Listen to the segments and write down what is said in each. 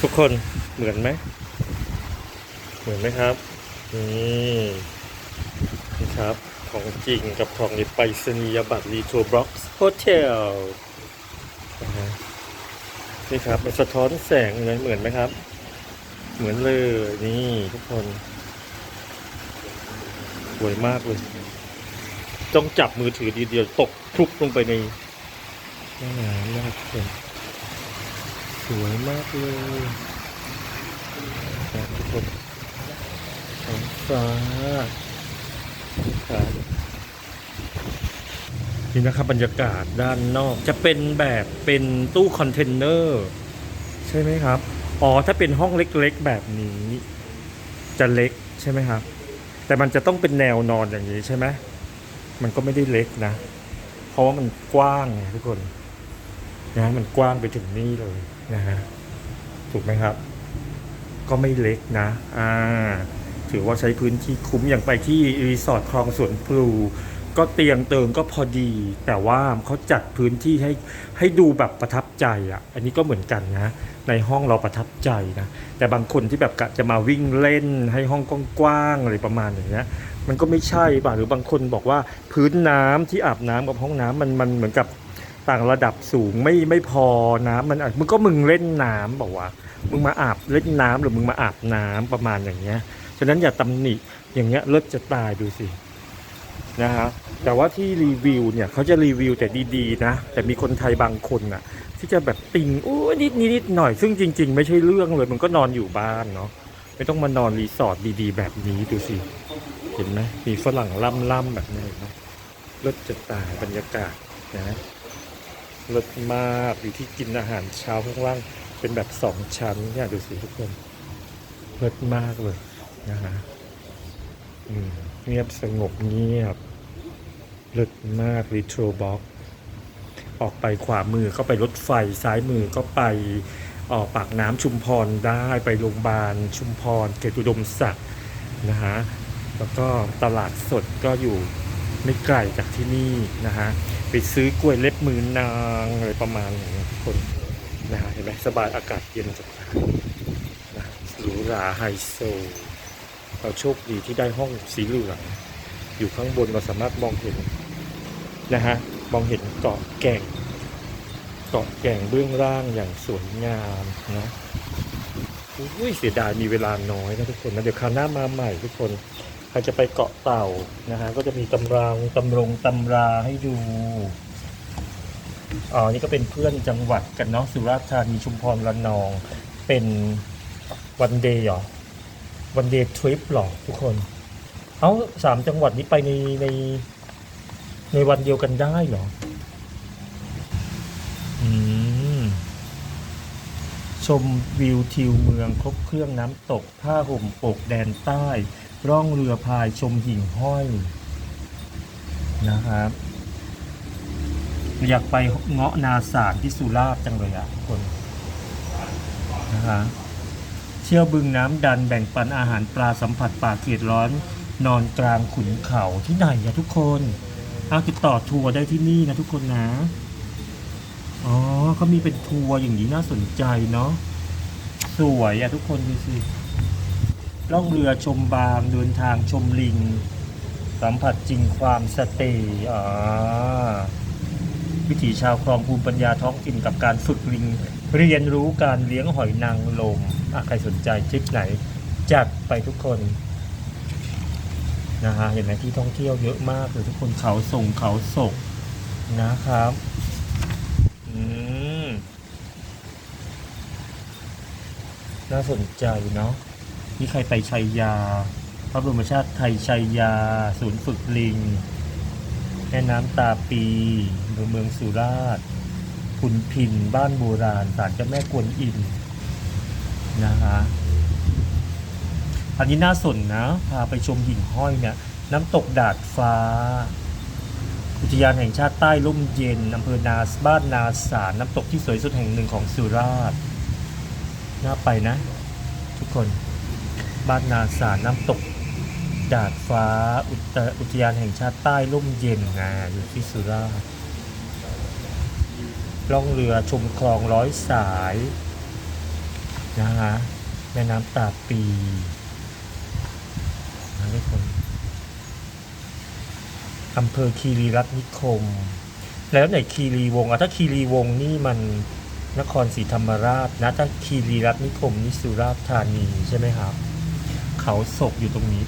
ทุกคนเหมือนไหม เหมือนไหมครับ นี่นี่ครับ ของจริงกับของในไปรษณียบัตรรีโทรบล็อกโฮเทลนี่ครับมันสะท้อนแสงเลยเหมือนไหมครับ เหมือนเลยนี่ทุกคนสวยมากเลย ต้องจับมือถือดีเดียวตกทุบลงไปในแม่น้ำนะครับทุกคน วยมากเลยทุกคนท้องฟ้านี่นะครับบรรยากาศด้านนอกจะเป็นแบบเป็นตู้คอนเทนเนอร์ใช่ไหมครับ อ๋อ ถ้าเป็นห้องเล็กๆแบบนี้ จะเล็กใช่ไหมครับ แต่มันจะต้องเป็นแนวนอนอย่างนี้ใช่ไหมมันก็ไม่ได้เล็กนะ เพราะว่ามันกว้างไงทุกคนนะมันกว้างไปถึงนี่เลย นะฮะถูกไหมครับ ก็ไม่เล็กนะอ่าถือว่าใช้พื้นที่คุ้มอย่างไปที่รีสอร์ทคลองสวนพลูก็เตียงเติงก็พอดี แต่ว่าเขาจัดพื้นที่ให้ให้ดูแบบประทับใจอะ อันนี้ก็เหมือนกันนะ ในห้องเราประทับใจนะ แต่บางคนที่แบบกะจะมาวิ่งเล่นให้ห้องกว้างๆอะไรประมาณอย่างเงี้ย มันก็ไม่ใช่ป่ะหรือบางคนบอกว่าพื้นน้ำที่อาบน้ำกับห้องน้ำมันมันเหมือนกับ ต่างระดับสูงไม่ไม่พอน้ำมันมึงก็มึงเล่นน้ำบอกว่า มึงมาอาบเล่นน้ำหรือมึงมาอาบน้ำประมาณอย่างเงี้ยฉะนั้นอย่าตำหนิอย่างเงี้ยเลิศจะตายดูสินะฮะแต่ว่าที่รีวิวเนี่ยเขาจะรีวิวแต่ดีๆนะ แต่มีคนไทยบางคนน่ะ ที่จะแบบติงโอ้นิดนิดหน่อยซึ่งจริง ๆ ไม่ใช่เรื่องเลยมันก็นอนอยู่บ้านเนาะไม่ต้องมานอนรีสอร์ทดีๆ แบบนี้ดูสิเห็นไหมมีฝรั่งล่ำๆแบบนี้เห็นไหมรถจะตายบรรยากาศนะ รถมากอยู่ที่กินอาหารเช้าข้างล่างเป็นแบบสองชั้นเนี่ยดูสิทุกคนรถมากเลยนะฮะเงียบสงบเงียบรถมากรีโทรบ็อกออกไปขวามือก็ไปรถไฟซ้ายมือก็ไปออกปากน้ำชุมพรได้ไปโรงพยาบาลชุมพรเขตอุดมศักดิ์นะฮะแล้วก็ตลาดสดก็อยู่ ไม่ไกลจากที่นี่นะฮะไปซื้อกล้วยเล็บมือนางอะไรประมาณอย่างนี้ทุกคนนะฮะเห็นไหมสบายอากาศเย็นสบายนะหรูหราไฮโซเราโชคดีที่ได้ห้องสีเหลืองอยู่ข้างบนเราสามารถมองเห็นนะฮะมองเห็นเกาะแก่งเกาะแก่งเบื้องล่างอย่างสวยงามนะอุ้ยเสียดายมีเวลาน้อยนะทุกคนนะเดี๋ยวคราวหน้ามาใหม่ทุกคน ใครจะไปเกาะเต่านะฮะก็จะมีตำรางตำรงตำราให้ดูอ๋อนี่ก็เป็นเพื่อนจังหวัดกันเนาะสุราษฎร์ธานีชุมพรระนอง เป็นวันเดย์หรอวันเดย์ทริปหรอทุกคน เอาสามจังหวัดนี้ไปในในในวันเดียวกันได้หรออืมชมวิวทิวเมืองครบเครื่องน้ำตกผ้าห่มปกแดนใต้ ร่องเรือพายชมหิ่งห้อยนะครับ อยากไปเงาะนาสารที่สุราษฎร์จังเลยอะทุกคนนะฮะเที่ยวบึงน้ำดันแบ่งปันอาหารปลาสัมผัสป่าเขียดร้อน นอนกลางขุนเขาที่ไหนอะทุกคนเอาติดต่อทัวร์ได้ที่นี่นะทุกคนนะอ๋อเขามีเป็นทัวร์อย่างนี้น่าสนใจเนาะสวยอะทุกคนดูสิ ล่องเรือชมบางเดินทางชมลิง สัมผัสจริงความสเตย์อ่าวิถีชาวคลองภูมิปัญญาท้องถิ่นกับการฝึกลิง เรียนรู้การเลี้ยงหอยนางรมใครสนใจทริปไหน จัดไปทุกคนนะฮะเห็นไหมที่ท่องเที่ยวเยอะมากเลยทุกคนเขาส่งเขาศกนะครับอืมน่าสนใจเนาะ นี่ใครไปชัยยา พระบรมชาติไทยชัยยา ศูนย์ฝึกลิงแม่น้ำตาปีเมืองเมืองสุราษฎร์ขุนพิน บ้านโบราณศาลเจ้าแม่กวนอิมนะฮะอันนี้น่าสนนะ พาไปชมหิ่งห้อยเนี่ย น้ำตกดาดฟ้า อุทยานแห่งชาติใต้ร่มเย็นอำเภอนาสบ้านนาสารน้ำตกที่สวยสุดแห่งหนึ่งของสุราษฎร์น่าไปนะ ทุกคน บ้านนาสารน้ำตก ดาดฟ้าอุตอุทยานแห่งชาติใต้ร่มเย็นงาอยู่ที่สุราษฎร์ล่องเรือชมคลองร้อยสายนะฮะแม่น้ำตาปีนะทุกคนอำเภอคีรีรัตน์นิคม แล้วไหนคีรีวงอะถ้าคีรีวงนี่มันนครศรีธรรมราชนะถ้าคีรีรัตน์นิคมนี่สุราษฎร์ธานีใช่ไหมครับ เขาศกอยู่ตรงนี้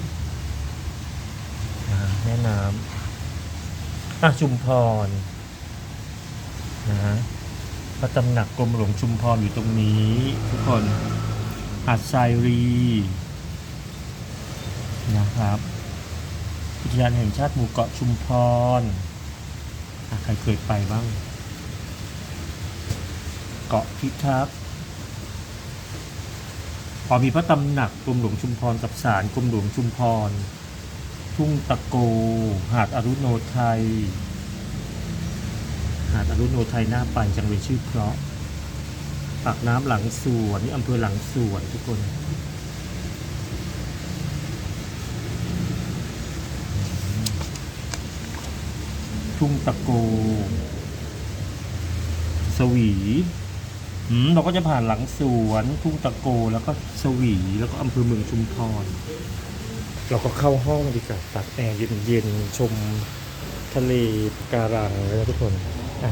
แม่น้ำอะชุมพรนะฮะพระตำหนักกรมหลวงชุมพรอยู่ตรงนี้ ทุกคนหาดทรายรีนะครับอุทยานแห่งชาติหมู่เกาะชุมพรใครเคยไปบ้าง เกาะพิทักษ์ พอมีพระตำหนักกรมหลวงชุมพรกับศาลกรมหลวงชุมพร ทุ่งตะโก หาดอรุโนไทย หาดอรุโนไทยน่าไปจังเลยชื่อเพราะปากน้ำหลังสวนนี่อำเภอหลังสวนทุกคน ทุ่งตะโก สวี อืมเราก็จะผ่านหลังสวนทุ่งตะโกแล้วก็สวีแล้วก็อำเภอเมืองชุมพรเราก็เข้าห้องดีกว่าตัดแอร์เย็นๆชมทะเลปะการังเลยนะทุกคนอะ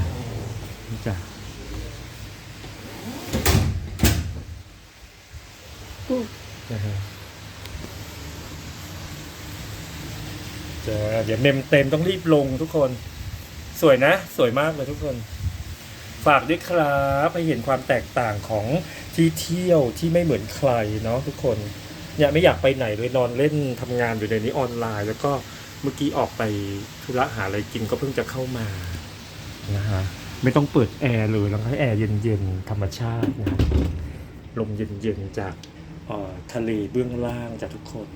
นี่จ้ะนะฮะจะเดี๋ยวเมมเต็มต้องรีบลงทุกคน สวยนะ สวยมากเลยทุกคน ฝากด้วยครับให้เห็นความแตกต่างของที่เที่ยวที่ไม่เหมือนใครเนาะทุกคนเนี่ยไม่อยากไปไหนเลยนอนเล่นทำงานอยู่ในนี้ออนไลน์ แล้วก็เมื่อกี้ออกไปธุระหาอะไรกินก็เพิ่งจะเข้ามานะฮะไม่ต้องเปิดแอร์เลยแล้วให้แอร์เย็นๆธรรมชาตินะลมเย็นๆจากเอ่อทะเลเบื้องล่างจากทุกคน